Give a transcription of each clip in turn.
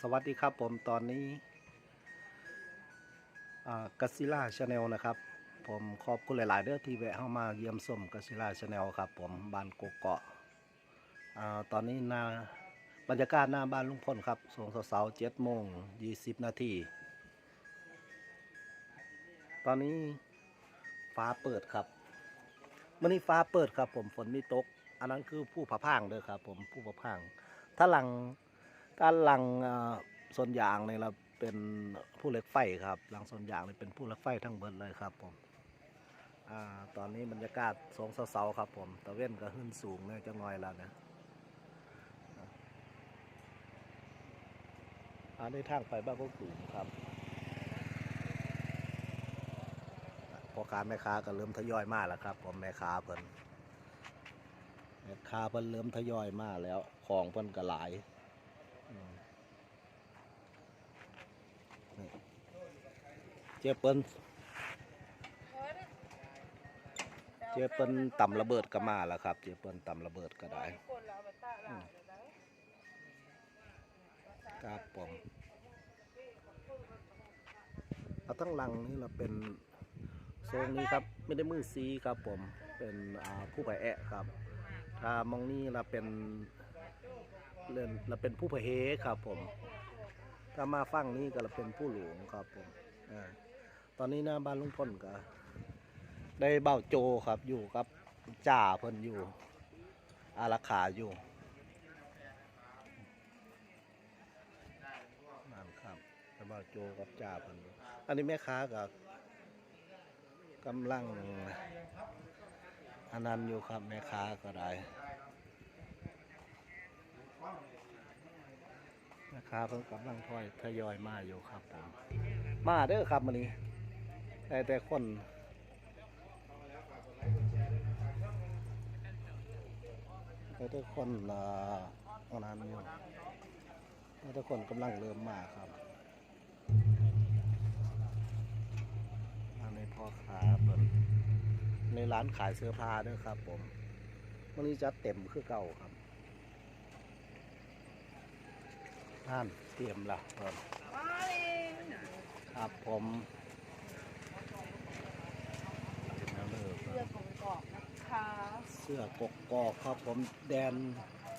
สวัสดีครับผมตอนนี้กัสซิล่าชาแนลนะครับ ผมขอบคุณหลาย ๆเด้อที่แวะเข้ามาเยี่ยมชมกัสซิล่าชาแนลครับ ผมบ้านกกเกาะตอนนี้นาบรรยากาศหน้าบ้านลุงพลครับสวงเสาร์เจ็ดโมงยี่สิบนาทีตอนนี้ฟ้าเปิดครับมื่อนี้ฟ้าเปิดครับ ผมฝนไมีตก อันนั้นคือผู้ผาพางเด้อครับ ผมผู้ผาพางถ้าหลัง ถ้าหลังส่วนยางเนี่ยเราเป็นผู้เล็กไฟครับหลังส่วนยางเนี่เป็นผู้เล็กไฟทั้งเบิดเลยครับผมอตอนนี้บรรยากาศสองเสาครับผมตะเว้นก็ขึ้นสูงเนี่ยจังอยแล้วนะอันนี้ทางไปบ้านก็สูงครับพอค้าแม่ค้าก็เริ่มทยอยมาแล้วครับผมแม่ค้าเพิ่นแม่ค้าเพิ่นเริ่มทยอยมาแล้วของเพิ่นก็หลาย เจเปิ้นเจ๊เปิ้นต่ำระเบิดก็มาแล้วครับ เจ๊เปิ้นต่ำระเบิดก็ได้ครับผมเอาทั้งหลังนี่เราเป็นโซนนี้ครับไม่ได้มือซีครับผมเป็นผู้ไปแอะครับถ้ามองนี่เราเป็น เรือนเราเป็นผู้เผเฮครับผม ถ้ามาฟังนี่ก็เราเป็นผู้หลวงครับผมอาตอนนี้หน้าบ้านลุงพลก็ได้เบ้าโจครับอยู่กับจ่าเพิ่นอยู่ อารักขาอยู่นั่นครับได้เบ้าโจกับจ่าเพิ่นอยู่อันนี้แม่ค้ากับกำลังอันนั้นอยู่ครับแม่ค้าก็ได้แม่ ค้าเพิ่งกำลังถอยทยอยมาอยู่ครับผมมาเด้อครับมันนี้แต่แต่คนแต่แต่คนอ่าอันนั้นอยู่แต่แต่คนกำลังเริ่มมาครับอันนี้พ่อค้าเพิ่นในร้านขายเสื้อผ้าด้วยครับผมวันนี้จะเต็มคือเก่าครับ ท่านเตรียมละครับครับผมแล้วเลิกเสื้อของกรอบนะคะเสื้อกกกอกครับผมแดน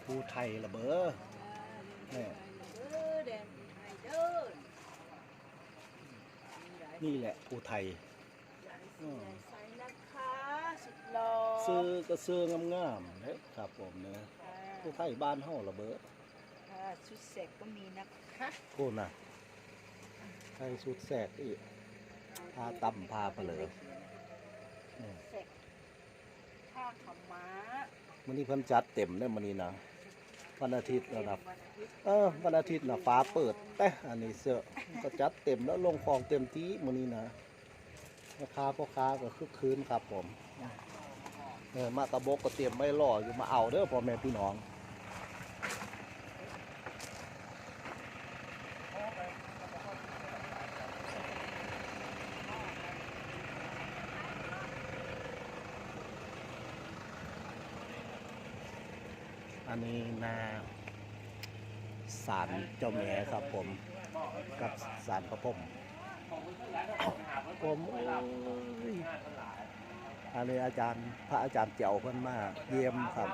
ภูไทยละเบอเนี่ยเออแดนไทยเดินนี่แหละภูไทยอืมใส่นะคะสุดหล่อซื้อก็ซื้องามๆเลยครับผมเนี่ยภูไทยบ้านเฮาละเบอค่ะ ชุดเสร็จก็มีนะคะโคตรนะไทยสุดแสกอีกพาตำพาเปลืออืมเสร็จผ้าขาวม้าวันนี้เพิ่นจัดเต็มเลยวันนี้นะวันอาทิตย์แล้วนะวันอาทิตย์เออวันอาทิตย์นะฟ้าเปิด แต่อันนี้เสื้อก็จัดเต็มแล้วลงของเต็มที่วันนี้นะราคาพ่อค้าก็คึกคืนครับผมเออมากระบอกก็เตรียมไม่รออยู่มาเอาเด้อพ่อแม่พี่น้อง อันนี้นาสารเจ้าแม่ครับผม กับสารพระพรมผมโอ้ยอันนี้อาจารย์พระอาจารย์เจ้าเพิ่นมากเยี่ยมครับ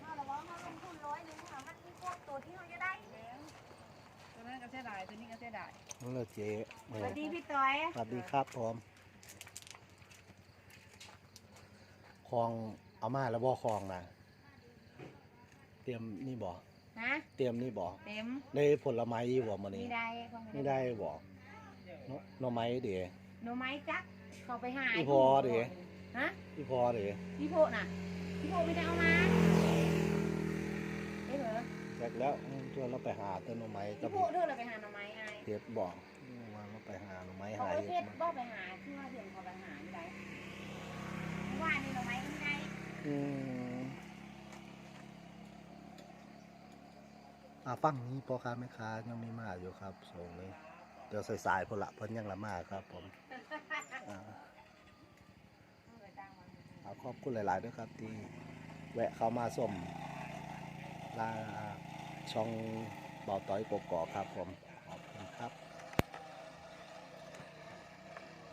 ถ้าเราว่าเขาลงทุนร้อยหนึงค่ะมันมีพวกตัวที่เขาจะได้ ตัวนั้นก็ เสียดายตัวนี้ก็เสียดายนั่นแหละเจ๊สวัสดีพี่ต้อยสวัสดีครับผมคลองเอามาแล้วบ่คลองนะเตรียมนี่บ่นะเตรียมนี่บ่เต็มได้ผลไม้อยู่บ่มื้อไม่นี้ได้ไม่ได้บ่เนาะหน่อไม้เด้หน่อไม้จักเขาไปหาพี่พอเด้ฮะพี่พอเด้พี่โพน่ะพี่โพไม่ได้เอามาเอ้ยเหร ดแล้วช่วยเราไปหาต้นหน่อไม้ก็พี่บผู้เธอเราไปหาหน่อไม้ไอ้เห็ดบอกว่าเราไปหาหน่อไม้เขาหายเห็ดเพชรมาบ่ไปหาเพื่อเดือนเขาไปหาไม่ได้ว่านี่หน่อไม้ไม่ได้อืมอ่าฟังนี้พ่อค้าแม่ค้ายังมีมาอยู่ครับส่งเลยเดี๋ยวสายๆพนละเพิ่นยังละมาครับ ผมอาครขอบคุณหลาย ๆ ด้วยครับ ที่แวะเข้ามาสมลา ช่องเบาต้อยกกอครับผม